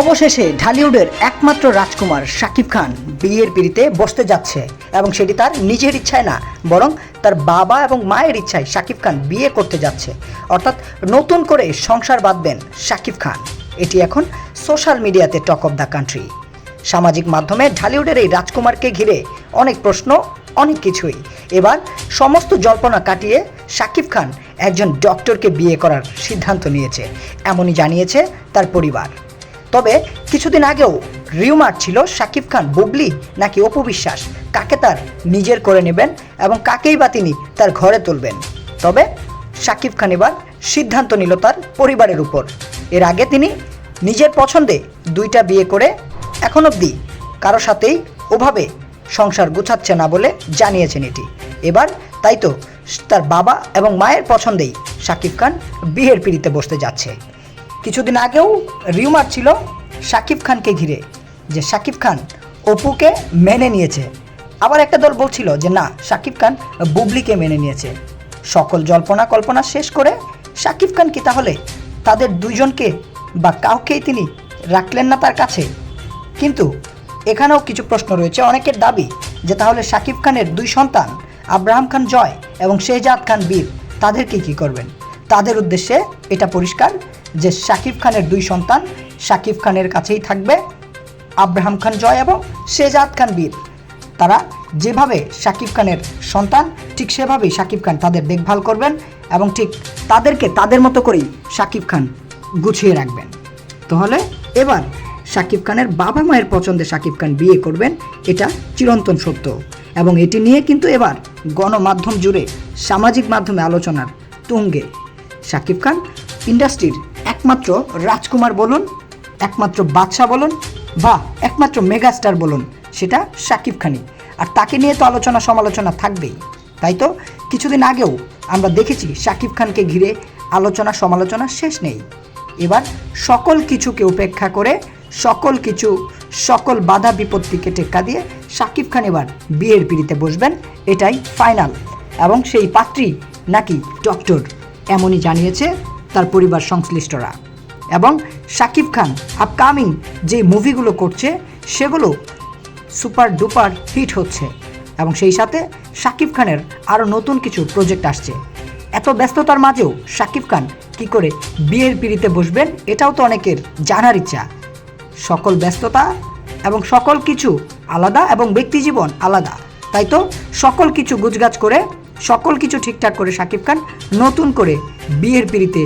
অবশেষে ঢালিউডের একমাত্র রাজকুমার শাকিব খান বিয়ের পিড়িতে বসতে যাচ্ছে এবং সেটি তার নিজের ইচ্ছায় না, বরং তার বাবা এবং মায়ের ইচ্ছায় শাকিব খান বিয়ে করতে যাচ্ছে। অর্থাৎ নতুন করে সংসার বাঁধবেন শাকিব খান। এটি এখন সোশ্যাল মিডিয়াতে টক অফ দ্য কান্ট্রি। সামাজিক মাধ্যমে ঢালিউডের এই রাজকুমারকে ঘিরে অনেক প্রশ্ন, অনেক কিছুই। এবার সমস্ত জল্পনা কাটিয়ে শাকিব খান একজন ডক্টরকে বিয়ে করার সিদ্ধান্ত নিয়েছে। এমনই জানিয়েছে তার পরিবার। তবে কিছুদিন আগেও রিউমার ছিল শাকিব খান, বুবলি নাকি অপু বিশ্বাস? কাকে তার নিজের করে নেবেন এবং কাকেই বা তিনি তার ঘরে তুলবেন? তবে শাকিব খান এবার সিদ্ধান্ত নিল তার পরিবারের উপর। এর আগে তিনি নিজের পছন্দে দুইটা বিয়ে করে এখন অবধি কারও সাথেই ওভাবে সংসার গুছাচ্ছে না বলে জানিয়েছেন এটি। এবার তাই তো তার বাবা এবং মায়ের পছন্দেই শাকিব খান বিয়ের পিড়িতে বসতে যাচ্ছে। কিছুদিন আগেও রিউমার ছিল শাকিব খানকে ঘিরে যে শাকিব খান অপুকে মেনে নিয়েছে। আবার একটা দল বলছিল যে না, শাকিব খান বুবলিকে মেনে নিয়েছে। সকল জল্পনা কল্পনা শেষ করে শাকিব খান কি তাহলে তাদের দুজনকে বা কাউকেই তিনি রাখলেন না তার কাছে? কিন্তু এখানেও কিছু প্রশ্ন রয়েছে। অনেকের দাবি যে তাহলে শাকিব খানের দুই সন্তান, আব্রাহাম খান জয় এবং শেহজাদ খান বীর, তাদেরকে কি করবেন? তাদের উদ্দেশ্যে এটা পরিষ্কার যে শাকিব খানের দুই সন্তান, শাকিব খানের কাছেই থাকবে আব্রাহাম খান জয় এবং শেজাদ খান বীর। তারা যেভাবে শাকিব খানের সন্তান, ঠিক সেভাবেই শাকিব খান তাদের দেখভাল করবেন এবং ঠিক তাদেরকে তাদের মতো করেই শাকিব খান গুছিয়ে রাখবেন। তাহলে এবার শাকিব খানের বাবা মায়ের পছন্দে শাকিব খান বিয়ে করবেন, এটা চিরন্তন সত্য। এবং এটি নিয়ে কিন্তু এবার গণমাধ্যম জুড়ে সামাজিক মাধ্যমে আলোচনার তুঙ্গে শাকিব খান ইন্ডাস্ট্রির একমাত্র রাজকুমার বলুন, একমাত্র বাদশাহ বলুন, বা একমাত্র মেগাস্টার বলুন, সেটা শাকিব খানই। আর তাকে নিয়ে তো আলোচনা সমালোচনা থাকবেই, তাই তো? কিছুদিন আগেও আমরা দেখেছি শাকিব খানকে ঘিরে আলোচনা সমালোচনা শেষ নেই। এবার সকল কিছুকে উপেক্ষা করে, সকল কিছু, সকল বাধা বিপত্তিকে টেক্কা দিয়ে শাকিব খান এবার বিয়ের পিড়িতে বসবেন, এটাই ফাইনাল। এবং সেই পাত্রী নাকি ডক্টর, এমনই জানিয়েছে তার পরিবার সংশ্লিষ্টরা। এবং শাকিব খান আপকামিং যে মুভিগুলো করছে, সেগুলো সুপার ডুপার হিট হচ্ছে। এবং সেই সাথে শাকিব খানের আরও নতুন কিছু প্রজেক্ট আসছে। এত ব্যস্ততার মাঝেও শাকিব খান কি করে বিয়ের পিড়িতে বসবেন, এটাও তো অনেকের জানার ইচ্ছা। সকল ব্যস্ততা এবং সকল কিছু আলাদা এবং ব্যক্তি জীবন আলাদা। তাই তো সকল কিছু গুজগাছ করে, সকল কিছু ঠিকঠাক করে শাকিব খান নতুন করে বিয়ের পিড়িতে